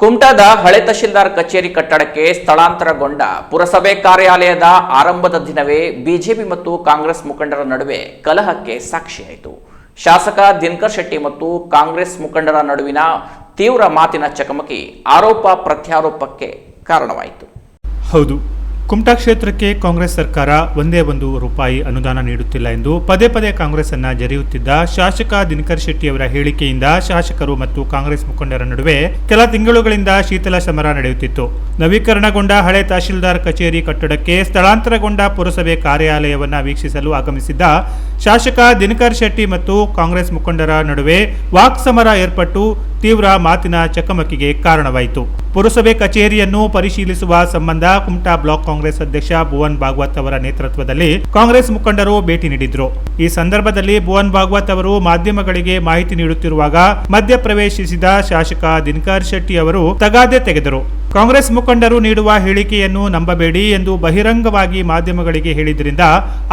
ಕುಮಟಾದ ಹಳೆ ತಹಶೀಲ್ದಾರ್ ಕಚೇರಿ ಕಟ್ಟಡಕ್ಕೆ ಸ್ಥಳಾಂತರಗೊಂಡ ಪುರಸಭೆ ಕಾರ್ಯಾಲಯದ ಆರಂಭದ ದಿನವೇ ಬಿಜೆಪಿ ಮತ್ತು ಕಾಂಗ್ರೆಸ್ ಮುಖಂಡರ ನಡುವೆ ಕಲಹಕ್ಕೆ ಸಾಕ್ಷಿಯಾಯಿತು. ಶಾಸಕ ದಿನಕರ್ ಶೆಟ್ಟಿ ಮತ್ತು ಕಾಂಗ್ರೆಸ್ ಮುಖಂಡರ ನಡುವಿನ ತೀವ್ರ ಮಾತಿನ ಚಕಮಕಿ ಆರೋಪ ಪ್ರತ್ಯಾರೋಪಕ್ಕೆ ಕಾರಣವಾಯಿತು. ಹೌದು. ಕುಮಟಾ ಕ್ಷೇತ್ರಕ್ಕೆ ಕಾಂಗ್ರೆಸ್ ಸರ್ಕಾರ ಒಂದೇ ಒಂದು ರೂಪಾಯಿ ಅನುದಾನ ನೀಡುತ್ತಿಲ್ಲ ಎಂದು ಪದೇ ಪದೇ ಕಾಂಗ್ರೆಸ್ ಅನ್ನ ಜರಿಯುತ್ತಿದ್ದ ಶಾಸಕ ದಿನಕರ್ ಶೆಟ್ಟಿಯವರ ಹೇಳಿಕೆಯಿಂದ ಶಾಸಕರು ಮತ್ತು ಕಾಂಗ್ರೆಸ್ ಮುಖಂಡರ ನಡುವೆ ಕೆಲ ತಿಂಗಳುಗಳಿಂದ ಶೀತಲ ಸಮರ ನಡೆಯುತ್ತಿತ್ತು. ನವೀಕರಣಗೊಂಡ ಹಳೆ ತಹಶೀಲ್ದಾರ್ ಕಚೇರಿ ಕಟ್ಟಡಕ್ಕೆ ಸ್ಥಳಾಂತರಗೊಂಡ ಪುರಸಭೆ ಕಾರ್ಯಾಲಯವನ್ನು ವೀಕ್ಷಿಸಲು ಆಗಮಿಸಿದ್ದ ಶಾಸಕ ದಿನಕರ್ ಶೆಟ್ಟಿ ಮತ್ತು ಕಾಂಗ್ರೆಸ್ ಮುಖಂಡರ ನಡುವೆ ವಾಕ್ ಸಮರ ಏರ್ಪಟ್ಟು ತೀವ್ರ ಮಾತಿನ ಚಕಮಕಿಗೆ ಕಾರಣವಾಯಿತು. ಪುರಸಭೆ ಕಚೇರಿಯನ್ನು ಪರಿಶೀಲಿಸುವ ಸಂಬಂಧ ಕುಮಟಾ ಬ್ಲಾಕ್ ಕಾಂಗ್ರೆಸ್ ಅಧ್ಯಕ್ಷ ಭುವನ್ ಭಾಗವತ್ ಅವರ ನೇತೃತ್ವದಲ್ಲಿ ಕಾಂಗ್ರೆಸ್ ಮುಖಂಡರು ಭೇಟಿ ನೀಡಿದ್ರು. ಈ ಸಂದರ್ಭದಲ್ಲಿ ಭುವನ್ ಭಾಗವತ್ ಅವರು ಮಾಧ್ಯಮಗಳಿಗೆ ಮಾಹಿತಿ ನೀಡುತ್ತಿರುವಾಗ ಮಧ್ಯಪ್ರವೇಶಿಸಿದ ಶಾಸಕ ದಿನಕರ್ ಶೆಟ್ಟಿ ಅವರು ತಗಾದೆ ತೆಗೆದರು. ಕಾಂಗ್ರೆಸ್ ಮುಖಂಡರು ನೀಡುವ ಹೇಳಿಕೆಯನ್ನು ನಂಬಬೇಡಿ ಎಂದು ಬಹಿರಂಗವಾಗಿ ಮಾಧ್ಯಮಗಳಿಗೆ ಹೇಳಿದ್ರಿಂದ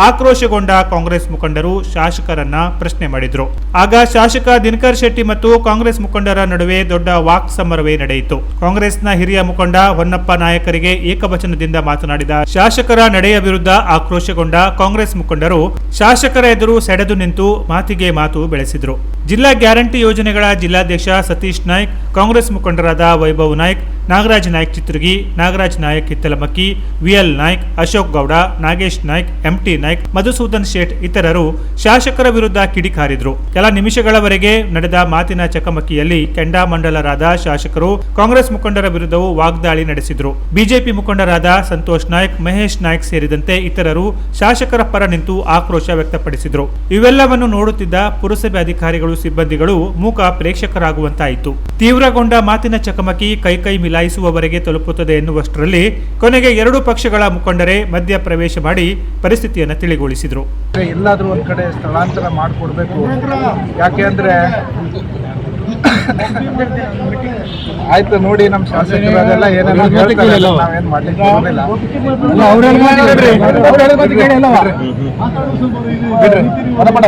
ಆಕ್ರೋಶಗೊಂಡ ಕಾಂಗ್ರೆಸ್ ಮುಖಂಡರು ಶಾಸಕರನ್ನ ಪ್ರಶ್ನೆ ಮಾಡಿದ್ರು. ಆಗ ಶಾಸಕ ದಿನಕರ್ ಶೆಟ್ಟಿ ಮತ್ತು ಕಾಂಗ್ರೆಸ್ ಮುಖಂಡರ ನಡುವೆ ದೊಡ್ಡ ವಾಕ್ ಸಮರವೇ ನಡೆಯಿತು. ಕಾಂಗ್ರೆಸ್ನ ಹಿರಿಯ ಮುಖಂಡ ಹೊನ್ನಪ್ಪ ನಾಯಕರಿಗೆ ಏಕವಚನದಿಂದ ಮಾತನಾಡಿದ ಶಾಸಕರ ನಡೆಯ ವಿರುದ್ಧ ಆಕ್ರೋಶಗೊಂಡ ಕಾಂಗ್ರೆಸ್ ಮುಖಂಡರು, ಶಾಸಕರ ಎದುರು ಸೆಡೆದು ನಿಂತು ಮಾತಿಗೆ ಮಾತು ಬೆಳೆಸಿದರು. ಜಿಲ್ಲಾ ಗ್ಯಾರಂಟಿ ಯೋಜನೆಗಳ ಜಿಲ್ಲಾಧ್ಯಕ್ಷ ಸತೀಶ್ ನಾಯ್ಕ್, ಕಾಂಗ್ರೆಸ್ ಮುಖಂಡರಾದ ವೈಭವ್ ನಾಯ್ಕ್, ನಾಗರಾಜ್ ನಾಯ್ಕ್ ಚಿತ್ರಗಿ, ನಾಗರಾಜ್ ನಾಯ್ಕ್ ಕಿತ್ತಲಮಕ್ಕಿ ವಿಎಲ್ ನಾಯ್ಕ್, ಅಶೋಕ್ ಗೌಡ, ನಾಗೇಶ್ ನಾಯ್ಕ್, ಎಂಟಿ ನಾಯ್ಕ್, ಮಧುಸೂದನ್ ಶೇಟ್ ಇತರರು ಶಾಸಕರ ವಿರುದ್ಧ ಕಿಡಿಕಾರಿದ್ರು. ಕೆಲ ನಿಮಿಷಗಳವರೆಗೆ ನಡೆದ ಮಾತಿನ ಚಕಮಕಿಯಲ್ಲಿ ಕೆಂಡಾಮಂಡಲರಾದ ಶಾಸಕರು, ಕಾಂಗ್ರೆಸ್ ಮುಖಂಡರ ವಿರುದ್ಧವೂ ವಾಗ್ದಾಳಿ ನಡೆಸಿದ್ರು. ಬಿಜೆಪಿ ಮುಖಂಡರಾದ ಸಂತೋಷ್ ನಾಯಕ್, ಮಹೇಶ್ ನಾಯಕ್ ಸೇರಿದಂತೆ ಇತರರು ಶಾಸಕರ ಪರ ನಿಂತು ಆಕ್ರೋಶ ವ್ಯಕ್ತಪಡಿಸಿದ್ರು. ಇವೆಲ್ಲವನ್ನು ನೋಡುತ್ತಿದ್ದ ಪುರಸಭೆ ಅಧಿಕಾರಿಗಳು, ಸಿಬ್ಬಂದಿಗಳು ಮೂಕ ಪ್ರೇಕ್ಷಕರಾಗುವಂತಾಯಿತು. ತೀವ್ರಗೊಂಡ ಮಾತಿನ ಚಕಮಕಿ ಕೈಕೈ ಮಿಲಾಯಿಸುವವರೆಗೆ ತಲುಪುತ್ತದೆ ಎನ್ನುವಷ್ಟರಲ್ಲಿ ಕೊನೆಗೆ ಎರಡು ಪಕ್ಷಗಳ ಮುಖಂಡರೇ ಮಧ್ಯ ಪ್ರವೇಶ ಮಾಡಿ ಪರಿಸ್ಥಿತಿಯನ್ನು ತಿಳಿಗೊಳಿಸಿದ್ರು. ಎಲ್ಲಾದರೂ ಒಂದ್ ಕಡೆ ಸ್ಥಳಾಂತರ ಮಾಡಿಕೊಡ್ಬೇಕು. ಯಾಕೆ ಅಂದ್ರೆ ಆಯ್ತು ನೋಡಿ ನಮ್ಮ ಶಾಸಕರು ಅದೆಲ್ಲ ಏನೆಲ್ಲ ಹೇಳ್ತಾರೆ ಅದನ್ನ ನಾವೇನ್ ಮಾಡ್ಲಿಕ್ಕೆ ಬರೋದಿಲ್ಲ. ಬಿಡ್ರಿ. ಬಡ ಬಡ.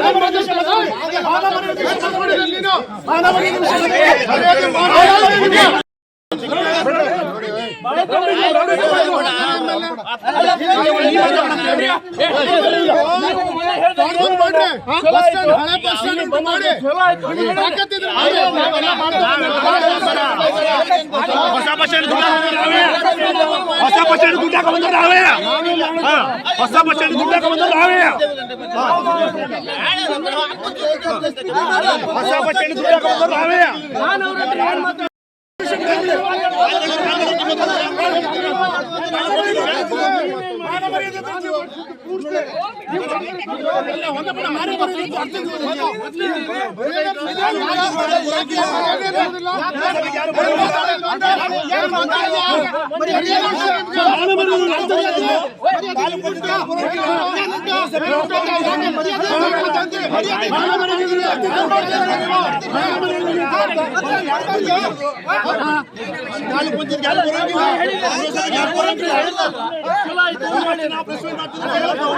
ಒಂದು ರೂಪಾಯಿ ಕೊಟ್ಟಿದ್ರ ಹೊಸ ಬಸ್ ಸ್ಟ್ಯಾಂಡ್ ದುಡ್ಡು ನಾವೇ ಹೊಸ ಬಸ್ ಸ್ಟ್ಯಾಂಡ್ ದುಡ್ಡು ಹಾಕ ಬಂದ್ರೆ ನಾವೇ ಹಾ, ಹೊಸ ಬಸ್ ಸ್ಟ್ಯಾಂಡ್ ದುಡ್ಡು ಹಾಕ ಬಂದ್ರೆ ನಾವೇ ಹೊಸ ಬಸ್ ಸ್ಟ್ಯಾಂಡ್ ದುಡ್ಡು Yeah, ಹಾಕ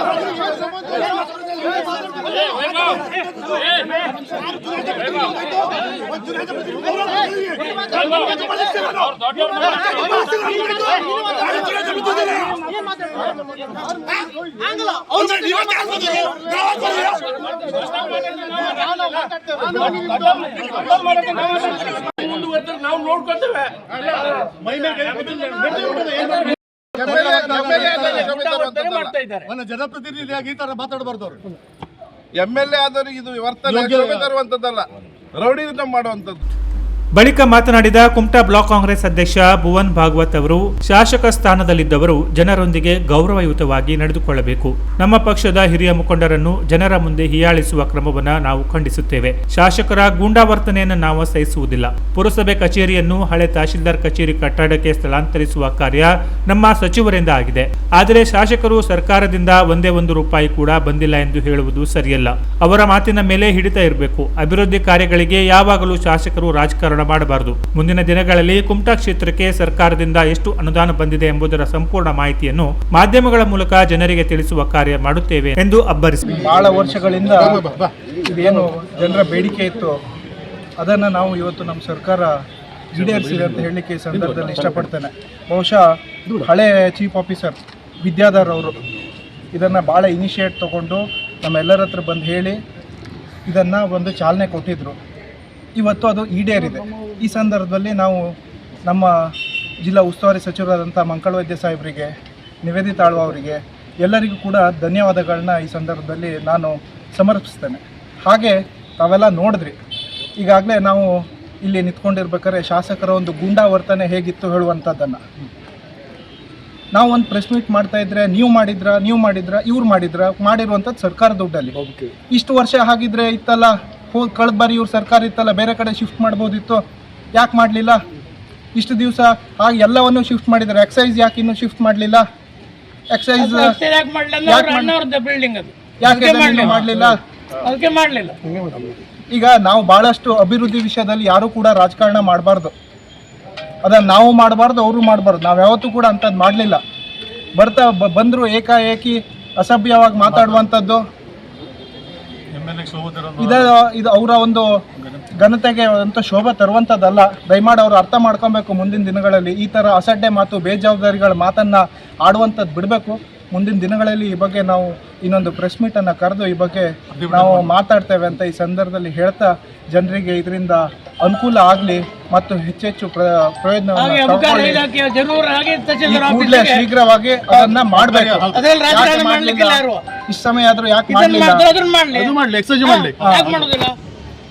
ಬಂದ್ರೆ ನಾವೇ ನೋಡ್ಕೊಳ್ತೇವೆ ಮೈ ಮೇಲೆ ಜನಪ್ರತಿನಿಧಿಯಾಗಿ ಈ ತರ ಮಾತಾಡಬಾರ್ದು ಅವರು. ಎಂ ಎಲ್ ಎ ಆದವರಿಗೆ ಇದು ವರ್ತನೆ ಶೋಭೆ ತರುವಂತದ್ದಲ್ಲ ರೌಡಿಸಂ ಮಾಡುವಂತದ್ದು. ಬಳಿಕ ಮಾತನಾಡಿದ ಕುಮಟಾ ಬ್ಲಾಕ್ ಕಾಂಗ್ರೆಸ್ ಅಧ್ಯಕ್ಷ ಭುವನ್ ಭಾಗವತ್ ಅವರು, ಶಾಸಕ ಸ್ಥಾನದಲ್ಲಿದ್ದವರು ಜನರೊಂದಿಗೆ ಗೌರವಯುತವಾಗಿ ನಡೆದುಕೊಳ್ಳಬೇಕು. ನಮ್ಮ ಪಕ್ಷದ ಹಿರಿಯ ಮುಖಂಡರನ್ನು ಜನರ ಮುಂದೆ ಹೀಯಾಳಿಸುವ ಕ್ರಮವನ್ನ ನಾವು ಖಂಡಿಸುತ್ತೇವೆ. ಶಾಸಕರ ಗೂಂಡಾವರ್ತನೆಯನ್ನು ನಾವು ಸಹಿಸುವುದಿಲ್ಲ. ಪುರಸಭೆ ಕಚೇರಿಯನ್ನು ಹಳೆ ತಹಶೀಲ್ದಾರ್ ಕಚೇರಿ ಕಟ್ಟಡಕ್ಕೆ ಸ್ಥಳಾಂತರಿಸುವ ಕಾರ್ಯ ನಮ್ಮ ಸಚಿವರಿಂದ ಆಗಿದೆ. ಆದರೆ ಶಾಸಕರು ಸರ್ಕಾರದಿಂದ ಒಂದೇ ಒಂದು ರೂಪಾಯಿ ಕೂಡ ಬಂದಿಲ್ಲ ಎಂದು ಹೇಳುವುದು ಸರಿಯಲ್ಲ. ಅವರ ಮಾತಿನ ಮೇಲೆ ಹಿಡಿತ ಇರಬೇಕು. ಅಭಿವೃದ್ಧಿ ಕಾರ್ಯಗಳಿಗೆ ಯಾವಾಗಲೂ ಶಾಸಕರು ರಾಜಕಾರಣ ಮಾಡಬಾರದು ಮುಂದಿನ ದಿನಗಳಲ್ಲಿ ಕುಮಟಾ ಕ್ಷೇತ್ರಕ್ಕೆ ಸರ್ಕಾರದಿಂದ ಎಷ್ಟು ಅನುದಾನ ಬಂದಿದೆ ಎಂಬುದರ ಸಂಪೂರ್ಣ ಮಾಹಿತಿಯನ್ನು ಮಾಧ್ಯಮಗಳ ಮೂಲಕ ಜನರಿಗೆ ತಿಳಿಸುವ ಕಾರ್ಯ ಮಾಡುತ್ತೇವೆ ಎಂದು ಅಬ್ಬರಿಸಿ. ಬಹಳ ವರ್ಷಗಳಿಂದ ಇದೇನು ಜನರ ಬೇಡಿಕೆ ಇತ್ತು. ಅದನ್ನು ನಾವು ಇವತ್ತು ನಮ್ಮ ಸರ್ಕಾರ ಈಡೇರಿಸಿದೆ ಅಂತ ಹೇಳಲಿಕ್ಕೆ ಸಂದರ್ಭದಲ್ಲಿ ಇಷ್ಟಪಡ್ತೇನೆ. ಬಹುಶಃ ಹಳೆ ಚೀಫ್ ಆಫೀಸರ್ ವಿದ್ಯಾಧರ್ ಅವರು ಇದನ್ನು ಭಾಳ ಇನಿಷಿಯೇಟ್ ತಗೊಂಡು ನಮ್ಮೆಲ್ಲರ ಹತ್ರ ಬಂದು ಹೇಳಿ ಇದನ್ನು ಒಂದು ಚಾಲನೆ ಕೊಟ್ಟಿದ್ದರು ಇವತ್ತು ಅದು ಈಡೇರಿದೆ. ಈ ಸಂದರ್ಭದಲ್ಲಿ ನಾವು ನಮ್ಮ ಜಿಲ್ಲಾ ಉಸ್ತುವಾರಿ ಸಚಿವರಾದಂಥ ಮಂಕಳ ವೈದ್ಯ ಸಾಹೇಬರಿಗೆ ನಿವೇದಿತ ಆಳ್ವ ಅವರಿಗೆ ಎಲ್ಲರಿಗೂ ಕೂಡ ಧನ್ಯವಾದಗಳನ್ನ ಈ ಸಂದರ್ಭದಲ್ಲಿ ನಾನು ಸಮರ್ಪಿಸ್ತೇನೆ. ಹಾಗೆ ತಾವೆಲ್ಲ ನೋಡಿದ್ರಿ. ಈಗಾಗಲೇ ನಾವು ಇಲ್ಲಿ ನಿಂತ್ಕೊಂಡಿರ್ಬೇಕಾದ್ರೆ ಶಾಸಕರ ಒಂದು ಗೂಂಡಾವರ್ತನೆ ಹೇಗಿತ್ತು ಹೇಳುವಂಥದ್ದನ್ನು. ನಾವು ಒಂದು ಪ್ರೆಸ್ ಮೀಟ್ ಮಾಡ್ತಾ ಇದ್ರೆ ನೀವು ಮಾಡಿದ್ರ ನೀವು ಮಾಡಿದ್ರ ಇವ್ರು ಮಾಡಿದ್ರ ಮಾಡಿರುವಂಥದ್ದು ಸರ್ಕಾರ ದುಡ್ಡಲ್ಲಿ. ಇಷ್ಟು ವರ್ಷ ಹಾಗಿದ್ರೆ ಇತ್ತಲ್ಲ? ಹೋಗಿ ಕಳೆದ ಬಾರಿ ಇವ್ರ ಸರ್ಕಾರ ಇತ್ತಲ್ಲ ಬೇರೆ ಕಡೆ ಶಿಫ್ಟ್ ಮಾಡ್ಬೋದಿತ್ತು. ಯಾಕೆ ಮಾಡಲಿಲ್ಲ? ಇಷ್ಟು ದಿವಸ ಹಾಗೆ ಎಲ್ಲವನ್ನು ಶಿಫ್ಟ್ ಮಾಡಿದ್ದಾರೆ ಎಕ್ಸೈಸ್ ಯಾಕೆ ಇನ್ನೂ ಶಿಫ್ಟ್ ಮಾಡಲಿಲ್ಲ? ಎಕ್ಸೈಸ್ ಯಾಕೆ ಮಾಡ್ಲಿಲ್ಲ ಅದಕ್ಕೆ ಮಾಡ್ಲಿಲ್ಲ. ಈಗ ನಾವು ಭಾಳಷ್ಟು ಅಭಿವೃದ್ಧಿ ವಿಷಯದಲ್ಲಿ ಯಾರೂ ಕೂಡ ರಾಜಕಾರಣ ಮಾಡಬಾರ್ದು. ಅದನ್ನು ನಾವು ಮಾಡಬಾರ್ದು ಅವರು ಮಾಡಬಾರ್ದು. ನಾವು ಯಾವತ್ತೂ ಕೂಡ ಅಂಥದ್ದು ಮಾಡಲಿಲ್ಲ. ಬರ್ತಾ ಬಂದರು ಬಂದ್ರು ಏಕಾಏಕಿ ಅಸಭ್ಯವಾಗಿ ಮಾತಾಡುವಂಥದ್ದು ಇದ ಅವರ ಒಂದು ಘನತೆಗೆ ಅಂತ ಶೋಭೆ ತರುವಂಥದ್ದಲ್ಲ. ದಯಮಾಡಿ ಅವರು ಅರ್ಥ ಮಾಡ್ಕೊಬೇಕು ಮುಂದಿನ ದಿನಗಳಲ್ಲಿ. ಈ ಥರ ಅಸಡ್ಡೆ ಮಾತು, ಬೇಜವಾಬ್ದಾರಿಗಳ ಮಾತನ್ನ ಆಡುವಂಥದ್ದು ಬಿಡಬೇಕು. ಮುಂದಿನ ದಿನಗಳಲ್ಲಿ ಈ ಬಗ್ಗೆ ನಾವು ಇನ್ನೊಂದು ಪ್ರೆಸ್ ಮೀಟನ್ನು ಕರೆದು ಈ ಬಗ್ಗೆ ನಾವು ಮಾತಾಡ್ತೇವೆ ಅಂತ ಈ ಸಂದರ್ಭದಲ್ಲಿ ಹೇಳ್ತಾ ಜನರಿಗೆ ಇದರಿಂದ ಅನುಕೂಲ ಆಗಲಿ ಮತ್ತು ಹೆಚ್ಚೆಚ್ಚು ಪ್ರಯೋಜನ ಕೂಡಲೇ ಶೀಘ್ರವಾಗಿ ಅದನ್ನ ಮಾಡಬೇಕು. ಇಷ್ಟು ಸಮಯ ಆದ್ರೂ ಯಾಕೆ ಮಾಡಲಿಲ್ಲ?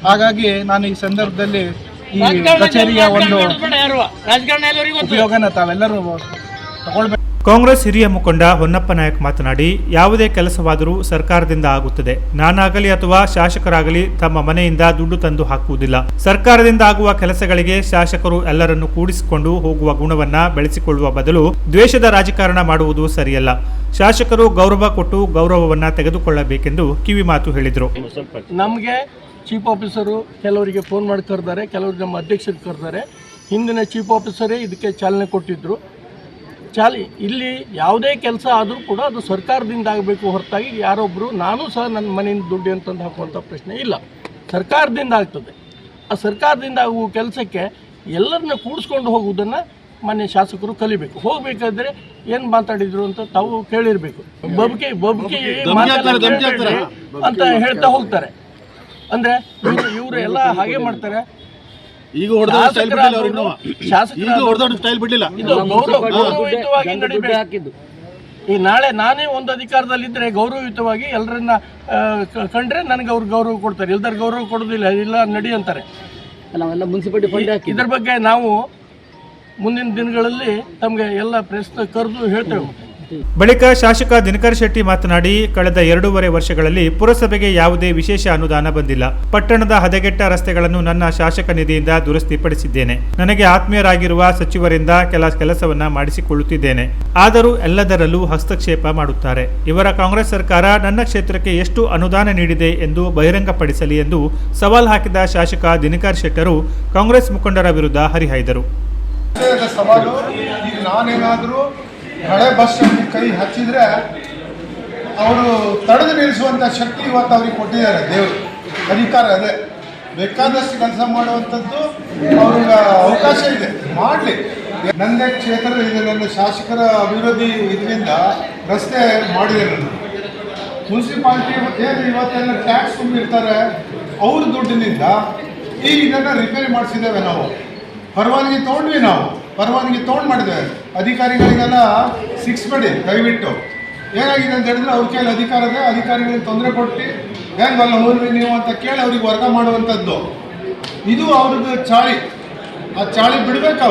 ಹಾಗಾಗಿ ನಾನು ಈ ಸಂದರ್ಭದಲ್ಲಿ ಈ ಕಚೇರಿಯ ಒಂದು ಉಪಯೋಗನ ತಾವೆಲ್ಲರೂ ತಗೊಳ್ಬೇಕು. ಕಾಂಗ್ರೆಸ್ ಹಿರಿಯ ಮುಖಂಡ ಹೊನ್ನಪ್ಪ ನಾಯಕ್ ಮಾತನಾಡಿ, ಯಾವುದೇ ಕೆಲಸವಾದರೂ ಸರ್ಕಾರದಿಂದ ಆಗುತ್ತದೆ. ನಾನಾಗಲಿ ಅಥವಾ ಶಾಸಕರಾಗಲಿ ತಮ್ಮ ಮನೆಯಿಂದ ದುಡ್ಡು ತಂದು ಹಾಕುವುದಿಲ್ಲ. ಸರ್ಕಾರದಿಂದ ಆಗುವ ಕೆಲಸಗಳಿಗೆ ಶಾಸಕರು ಎಲ್ಲರನ್ನು ಕೂಡಿಸಿಕೊಂಡು ಹೋಗುವ ಗುಣವನ್ನ ಬೆಳೆಸಿಕೊಳ್ಳುವ ಬದಲು ದ್ವೇಷದ ರಾಜಕಾರಣ ಮಾಡುವುದು ಸರಿಯಲ್ಲ. ಶಾಸಕರು ಗೌರವ ಕೊಟ್ಟು ಗೌರವವನ್ನ ತೆಗೆದುಕೊಳ್ಳಬೇಕೆಂದು ಕಿವಿ ಮಾತು ಹೇಳಿದರು. ನಮಗೆ ಚೀಫ್ ಆಫೀಸರು ಕೆಲವರಿಗೆ ಫೋನ್ ಮಾಡಿ ಕರೆದಾರೆ ಕೆಲವರು ನಮ್ಮ ಅಧ್ಯಕ್ಷರು ಕರೆದಾರೆ ಹಿಂದಿನ ಚೀಫ್ ಆಫೀಸರೇ ಇದಕ್ಕೆ ಚಾಲನೆ ಕೊಟ್ಟಿದ್ದರು ಚಾಲಿ ಇಲ್ಲಿ ಯಾವುದೇ ಕೆಲಸ ಆದರೂ ಕೂಡ ಅದು ಸರ್ಕಾರದಿಂದ ಆಗಬೇಕು ಹೊರತಾಗಿ ಯಾರೊಬ್ಬರು ನಾನು ಸಹ ನನ್ನ ಮನೆಯಿಂದ ದುಡ್ಡು ಅಂತಂದು ಹಾಕುವಂಥ ಪ್ರಶ್ನೆ ಇಲ್ಲ. ಸರ್ಕಾರದಿಂದ ಆಗ್ತದೆ. ಆ ಸರ್ಕಾರದಿಂದ ಆಗುವ ಕೆಲಸಕ್ಕೆ ಎಲ್ಲರನ್ನ ಕೂಡಿಸ್ಕೊಂಡು ಹೋಗುವುದನ್ನು ಮಾನ್ಯ ಶಾಸಕರು ಕಲಿಬೇಕು. ಹೋಗಬೇಕಾದ್ರೆ ಏನು ಮಾತಾಡಿದ್ರು ಅಂತ ತಾವು ಕೇಳಿರಬೇಕು. ಬಬ್ಕೆ ಬಬ್ಕೆ ಅಂತ ಹೇಳ್ತಾ ಹೋಗ್ತಾರೆ. ಅಂದರೆ ಇವ್ರು ಇವರು ಎಲ್ಲ ಹಾಗೆ ಮಾಡ್ತಾರೆ. ಈಗ ಹೊಡೆದ ಸ್ಟೈಲ್ ಬಿಡ್ಲಿಲ್ಲ ಅವ್ರು ಇನ್ನೂ. ಶಾಸಕರು ಈಗ ಹೊಡೆದ ಸ್ಟೈಲ್ ಬಿಡ್ಲಿಲ್ಲ. ಗೌರವಯುತವಾಗಿ ನಡಿಬೇಕು. ಈ ನಾಳೆ ನಾನೇ ಒಂದು ಅಧಿಕಾರದಲ್ಲಿದ್ದರೆ ಗೌರವಯುತವಾಗಿ ಎಲ್ಲರನ್ನ ಕಂಡ್ರೆ ನನಗೆ ಅವ್ರು ಗೌರವ ಕೊಡ್ತಾರೆ. ಇಲ್ದಾರ ಗೌರವ ಕೊಡೋದಿಲ್ಲ ಇಲ್ಲ ನಡಿ ಅಂತಾರೆ. ಇದ್ರ ಬಗ್ಗೆ ನಾವು ಮುಂದಿನ ದಿನಗಳಲ್ಲಿ ತಮಗೆ ಎಲ್ಲ ಪ್ರೆಸ್ ಕರೆದು ಹೇಳ್ತೇವೆ. ಬಳಿಕ ಶಾಸಕ ದಿನಕರ್ ಶೆಟ್ಟಿ ಮಾತನಾಡಿ, ಕಳೆದ ಎರಡೂವರೆ ವರ್ಷಗಳಲ್ಲಿ ಪುರಸಭೆಗೆ ಯಾವುದೇ ವಿಶೇಷ ಅನುದಾನ ಬಂದಿಲ್ಲ. ಪಟ್ಟಣದ ಹದಗೆಟ್ಟ ರಸ್ತೆಗಳನ್ನು ನನ್ನ ಶಾಸಕ ನಿಧಿಯಿಂದ ದುರಸ್ತಿಪಡಿಸಿದ್ದೇನೆ. ನನಗೆ ಆತ್ಮೀಯರಾಗಿರುವ ಸಚಿವರಿಂದ ಕೆಲ ಕೆಲಸವನ್ನ ಮಾಡಿಸಿಕೊಳ್ಳುತ್ತಿದ್ದೇನೆ. ಆದರೂ ಎಲ್ಲದರಲ್ಲೂ ಹಸ್ತಕ್ಷೇಪ ಮಾಡುತ್ತಾರೆ. ಇವರ ಕಾಂಗ್ರೆಸ್ ಸರ್ಕಾರ ನನ್ನ ಕ್ಷೇತ್ರಕ್ಕೆ ಎಷ್ಟು ಅನುದಾನ ನೀಡಿದೆ ಎಂದು ಬಹಿರಂಗಪಡಿಸಲಿ ಎಂದು ಸವಾಲ್ ಹಾಕಿದ ಶಾಸಕ ದಿನಕರ್ ಶೆಟ್ಟರು ಕಾಂಗ್ರೆಸ್ ಮುಖಂಡರ ವಿರುದ್ಧ ಹರಿಹಾಯ್ದರು. ಹಳೆ ಬಸ್ ಕೈ ಹಚ್ಚಿದ್ರೆ ಅವರು ತಡೆದು ನಿಲ್ಲಿಸುವಂಥ ಶಕ್ತಿ ಇವತ್ತು ಅವ್ರಿಗೆ ಕೊಟ್ಟಿದ್ದಾರೆ ದೇವರು. ಅಧಿಕಾರ ಅದೇ. ಬೇಕಾದಷ್ಟು ಕೆಲಸ ಮಾಡುವಂಥದ್ದು ಅವ್ರಿಗೆ ಅವಕಾಶ ಇದೆ. ಮಾಡಲಿ. ನನ್ನೇ ಕ್ಷೇತ್ರ ಇದೆ, ನನ್ನ ಶಾಸಕರ ಅಭಿವೃದ್ಧಿ ಇದರಿಂದ ರಸ್ತೆ ಮಾಡಿದೆ ನಾನು. ಮುನ್ಸಿಪಾಲ್ಟಿ ಏನು ಇವತ್ತೆಲ್ಲ ಟ್ಯಾಕ್ಸ್ ತುಂಬಿರ್ತಾರೆ, ಅವ್ರ ದುಡ್ಡಿನಿಂದ ಈ ಇದನ್ನು ರಿಪೇರಿ ಮಾಡಿಸಿದ್ದೇವೆ ನಾವು. ಪರವಾನಗಿ ತೊಗೊಂಡ್ವಿ ನಾವು. ಪರವಾನಗಿ ತೊಗೊಂಡು ಮಾಡಿದ್ದೇವೆ. ಅಧಿಕಾರಿಗಳಿಗೆಲ್ಲ ಸಿಕ್ಸ್ಬೇಡಿ ದಯವಿಟ್ಟು. ಏನಾಗಿದೆ ಅಂತ ಹೇಳಿದ್ರೆ ಅವ್ರ ಕೈಲಿ ಅಧಿಕಾರ ಇದೆ, ಅಧಿಕಾರಿಗಳಿಗೆ ತೊಂದರೆ ಕೊಟ್ಟು ಹೆಂಗಲ್ಲ ಹೋದ್ವಿ ನೀವು ಅಂತ ಕೇಳಿ ಅವ್ರಿಗೆ ವರ್ಗ ಮಾಡುವಂಥದ್ದು. ಇದು ಅವ್ರದ್ದು ಚಾಳಿ. ಆ ಚಾಳಿ ಬಿಡಬೇಕು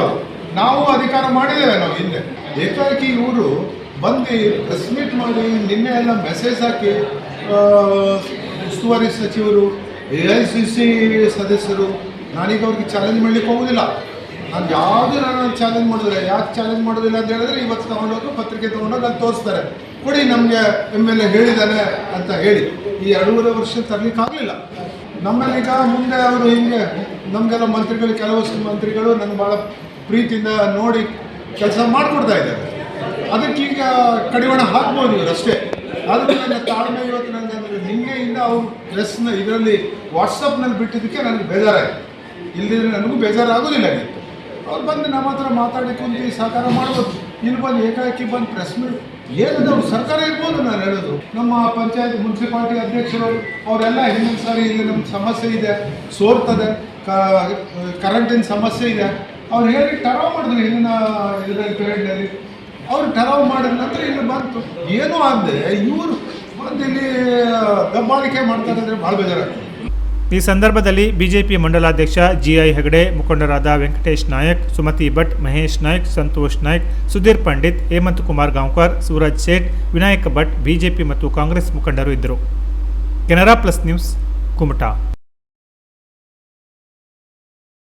ನಾವು ಅಧಿಕಾರ ಮಾಡಿದ್ದೇವೆ ನಾವು ಹಿಂದೆ. ಏಕಾಏಕಿ ಇವರು ಬಂದು ಪ್ರೆಸ್ ಮೀಟ್ ಮಾಡಿ, ನಿನ್ನೆ ಎಲ್ಲ ಮೆಸೇಜ್ ಹಾಕಿ ಉಸ್ತುವಾರಿ ಸಚಿವರು ಎ ಐ ಸಿ ಸಿ ಸದಸ್ಯರು, ನಾನೀಗ ಅವ್ರಿಗೆ ಚಾಲೆಂಜ್ ಮಾಡ್ಲಿಕ್ಕೆ ಹೋಗೋದಿಲ್ಲ. ನಾನು ಯಾವುದೇ ನಾನು ಚಾಲೆಂಜ್ ಮಾಡಿದ್ರೆ, ಯಾಕೆ ಚಾಲೆಂಜ್ ಮಾಡೋದಿಲ್ಲ ಅಂತ ಹೇಳಿದ್ರೆ, ಇವತ್ತು ತಗೊಂಡೋಗಿ ಪತ್ರಿಕೆ ತಗೊಂಡೋಗಿ ಅಲ್ಲಿ ತೋರಿಸ್ತಾರೆ. ಕೊಡಿ, ನಮಗೆ ಎಂ ಎಲ್ ಎ ಹೇಳಿದ್ದಾನೆ ಅಂತ ಹೇಳಿ. ಈ ಎರಡೂವರೆ ವರ್ಷ ತರಲಿಕ್ಕಾಗಲಿಲ್ಲ ಈಗ ಮುಂದೆ ಅವರು ಹಿಂಗೆ, ನಮಗೆಲ್ಲ ಮಂತ್ರಿಗಳು, ಕೆಲವಷ್ಟು ಮಂತ್ರಿಗಳು ನನಗೆ ಭಾಳ ಪ್ರೀತಿಯಿಂದ ನೋಡಿ ಕೆಲಸ ಮಾಡಿಕೊಡ್ತಾ ಇದ್ದಾರೆ. ಅದಕ್ಕೀಗ ಕಡಿವಾಣ ಹಾಕ್ಬೋದು ಇವರು ಅಷ್ಟೇ. ಆದರೂ ನನ್ನ ತಾಳ್ಮೆ ಇವತ್ತು ನನಗೆ ಅಂದರೆ ನಿನ್ನೆಯಿಂದ ಅವರು ಪ್ರೆಸ್ನ ಇದರಲ್ಲಿ ವಾಟ್ಸಪ್ನಲ್ಲಿ ಬಿಟ್ಟಿದ್ದಕ್ಕೆ ನನಗೆ ಬೇಜಾರಾಯಿತು. ಇಲ್ಲದಿದ್ರೆ ನನಗೂ ಬೇಜಾರಾಗೋದಿಲ್ಲ ಅವ್ರು ಬಂದು ನಮ್ಮ ಹತ್ರ ಮಾತಾಡಿ ಕುಂತು ಸಹಕಾರ ಮಾಡ್ಬೋದು. ಇಲ್ಲಿ ಬಂದು ಏಕಾಏಕಿ ಬಂದು ಪ್ರೆಸ್ ಮೀಟ್ ಏನಿದೆ ಸರ್ಕಾರ ಇರ್ಬೋದು ನಾನು ಹೇಳೋದು. ನಮ್ಮ ಪಂಚಾಯತ್ ಮುನ್ಸಿಪಾಲ್ಟಿ ಅಧ್ಯಕ್ಷರು, ಅವರೆಲ್ಲ ಹಿಂದಿನ ಸಾರಿ ಇಲ್ಲಿ ನಮ್ಮ ಸಮಸ್ಯೆ ಇದೆ, ಸೋರ್ತದೆ ಕರೆಂಟಿನ ಸಮಸ್ಯೆ ಇದೆ. ಅವ್ರು ಹೇಳಿ ಟರಾವ್ ಮಾಡಿದ್ರು ಹಿಂದಿನ ಇದರಲ್ಲಿ ಪೀರಿಯಡ್ನಲ್ಲಿ ಅವ್ರು ಟರಾವ್ ಮಾಡಿದ ನಂತರ ಇಲ್ಲಿ ಬಂತು. ಏನೂ ಆದರೆ ಇವರು ಬಂದು ಇಲ್ಲಿ ದಬ್ಬಾಳಿಕೆ ಮಾಡ್ತಾರೆ ಅಂದರೆ ಭಾಳ ಬೇಜಾರಾಗ್ತದೆ. ಈ ಸಂದರ್ಭದಲ್ಲಿ ಬಿಜೆಪಿ ಮಂಡಲಾಧ್ಯಕ್ಷ ಜಿಐ ಹೆಗಡೆ, ಮುಖಂಡರಾದ ವೆಂಕಟೇಶ್ ನಾಯಕ್, ಸುಮತಿ ಭಟ್, ಮಹೇಶ್ ನಾಯಕ್, ಸಂತೋಷ್ ನಾಯಕ್, ಸುಧೀರ್ ಪಂಡಿತ್, ಹೇಮಂತ್ ಕುಮಾರ್ ಗಾಂವ್ಕರ್, ಸೂರಜ್ ಸೇಠ್, ವಿನಾಯಕ ಭಟ್, ಬಿಜೆಪಿ ಮತ್ತು ಕಾಂಗ್ರೆಸ್ ಮುಖಂಡರು ಇದ್ದರು. Canara plus news, Kumta.